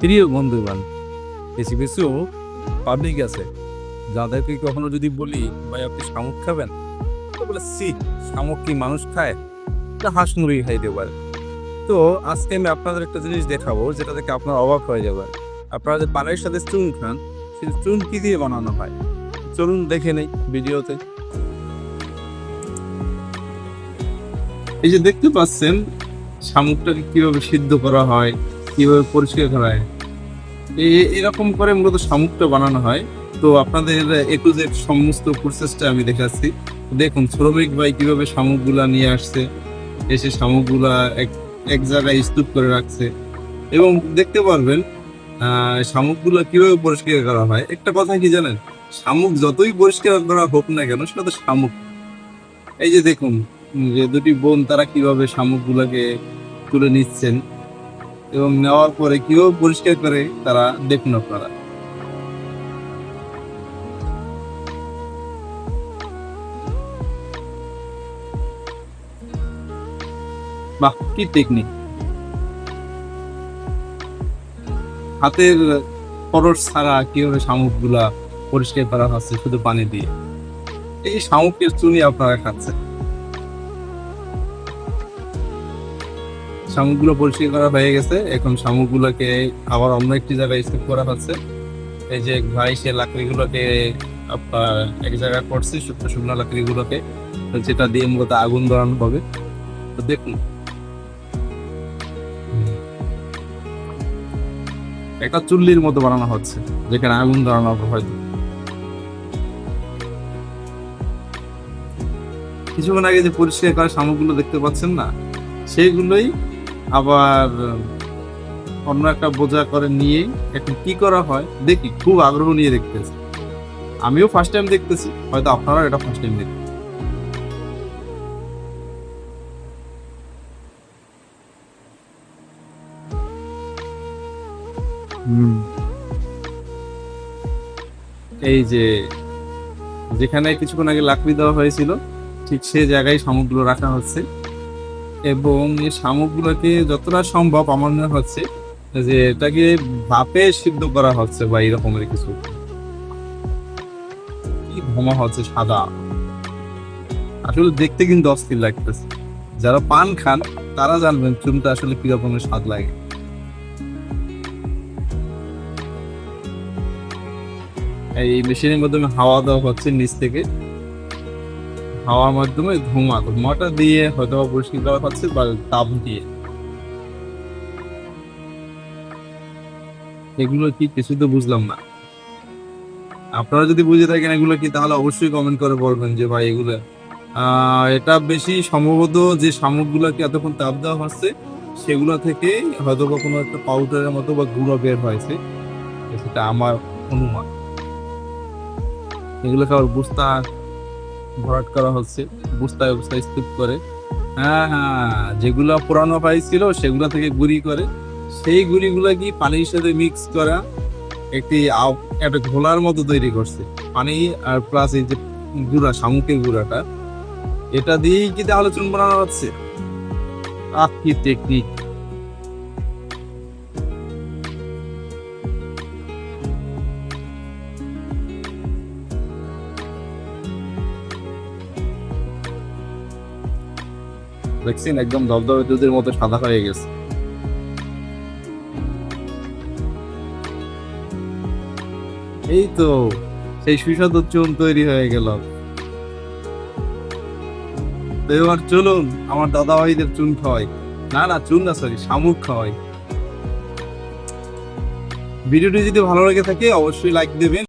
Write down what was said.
প্রিয় বন্ধুবান কিছু কিছু পাবলিক আছে। যাদেরকে কখনো যদি বলি, ভাই, আপনি শামুক খাবেন? তো বলে সি শামুক কি মানুষ খায়? তা হাঁস মুরগি খাইতে পারে। তো আজকে আমি আপনাদের একটা জিনিস দেখাবো, যেটা থেকে আপনার অবাক হয়ে যাবে আপনারা যে পানের সাথে চুন খান, সেই চুন কি দিয়ে বানানো হয়? চলুন দেখে নেই ভিডিওতে। এই যে দেখতে পাচ্ছেন, শামুকটাকে কীভাবে সিদ্ধ করা হয় কীভাবে পরিষ্কার করা হয় এরকম করে মূলত শামুকটা বানানো হয় তো আপনাদের একটু যে সমস্ত প্রসেসটা আমি দেখাচ্ছি দেখুন শ্রমিক ভাই কীভাবে শামুকগুলা নিয়ে আসছে এসে শামুকগুলা এক এক জায়গায় স্তূপ করে রাখছে এবং দেখতে পারবেন শামুকগুলা কীভাবে পরিষ্কার করা হয় একটা কথা কি জানেন শামুক যতই পরিষ্কার করা হোক না কেন সেটা তো শামুক এই যে দেখুন যে দুটি বোন তারা কীভাবে শামুকগুলাকে তুলে নিচ্ছেন এবং নেওয়ার পরে কেউ পরিষ্কার করে তারা দেখুন আপনারা। বাহ, কি টেকনিক হাতের খরচ ছাড়া কীভাবে শামুকগুলা পরিষ্কার করা হচ্ছে শুধু পানি দিয়ে? এই শামুকের চুনি আপনারা খাচ্ছেন। শামুকগুলো পরিষ্কার করা হয়ে গেছে। এখন শামুকগুলোকে আবার অন্য একটি জায়গায় স্তূপ করা হচ্ছে। এই যে ভাই, সে লাকড়িগুলোকে আপনার এক জায়গায় করছে, শুকনো শুকনো লাকড়িগুলোকে। যেটা দিয়ে মূলত আগুন ধরানো হবে। তো দেখুন। একটা চুল্লির মতো বানানো হচ্ছে, যেখানে আগুন ধরানো হবে হয়তো। কিছুক্ষণ আগে যে পরিষ্কার করা শামুকগুলো দেখতে পাচ্ছেন না সেইগুলোই আবার অন্য একটা বোঝা করে নিয়ে এখন কি করা হয়, দেখি, খুব আগ্রহ নিয়ে দেখতেছি। আমিও ফার্স্ট টাইম দেখতেছি, হয়তো আপনারাও এটা ফার্স্ট টাইম দেখতেন এই যে, যেখানে কিছুক্ষণ আগে লাকড়ি দেওয়া হয়েছিল, ঠিক সে জায়গায় শামুকগুলো রাখা হচ্ছে। এবং এই শামুকগুলোকে যতটা সম্ভব আমার মনে হচ্ছে যে এটাকে ভাপে সিদ্ধ করা হচ্ছে বা এরকমের কিছু। কি ঘমা হচ্ছে সাদা। আসলে দেখতে কিন্তু অস্থির লাগতেছে। যারা পান খান, তারা জানবেন চুনটা আসলে কি রকমের স্বাদ লাগে। এই মেশিনের মাধ্যমে হাওয়া দেওয়া হচ্ছে নিচ থেকে। হাওয়ার মাধ্যমে ধোঁয়া ধোঁয়াটা দিয়ে হয়তো পরিষ্কার করা হচ্ছে বা তাপ দিয়ে। এগুলো কি কিছু তো বুঝলাম না। আপনারা যদি বুঝে থাকেন এগুলো কি, তাহলে অবশ্যই কমেন্ট করে বলবেন যে ভাই এগুলো এটা বেশি সম্ভবত যে শামুকগুলোকে এতক্ষণ তাপ দেওয়া হচ্ছে, সেগুলো থেকে হয়তো বা কোনো একটা পাউডারের মতো বা গুঁড়ো বের হয়েছে। সেটা আমার অনুমান। এগুলোকে আবার বুস্তা ভরাট করা হচ্ছে, বুস্তায় বুস্তায় স্তূপ করে। হ্যাঁ হ্যাঁ যেগুলো পুরানো পাই ছিল, সেগুলো থেকে গুঁড়ি করে। সেই গুঁড়িগুলো কি পানির সাথে মিক্স করা একটি একটা ঘোলার মতো তৈরি করছে। পানি আর প্লাস এই যে গুঁড়া, শামুকের গুঁড়াটা, এটা দিয়েই কি তাহলে চুন বানানো হচ্ছে? আহ কি টেকনিক দেখছেন? একদম দবদবে দুধের মতো সাদা হয়ে গেছে। এই তো, সেই সুস্বাদু চুন তৈরি হয়ে গেল। এবার চলুন, আমার দাদা ভাইদের চুন খাওয়াই। না না, চুন না সরি শামুক খাওয়াই। ভিডিওটি যদি ভালো লেগে থাকে, অবশ্যই লাইক দেবেন।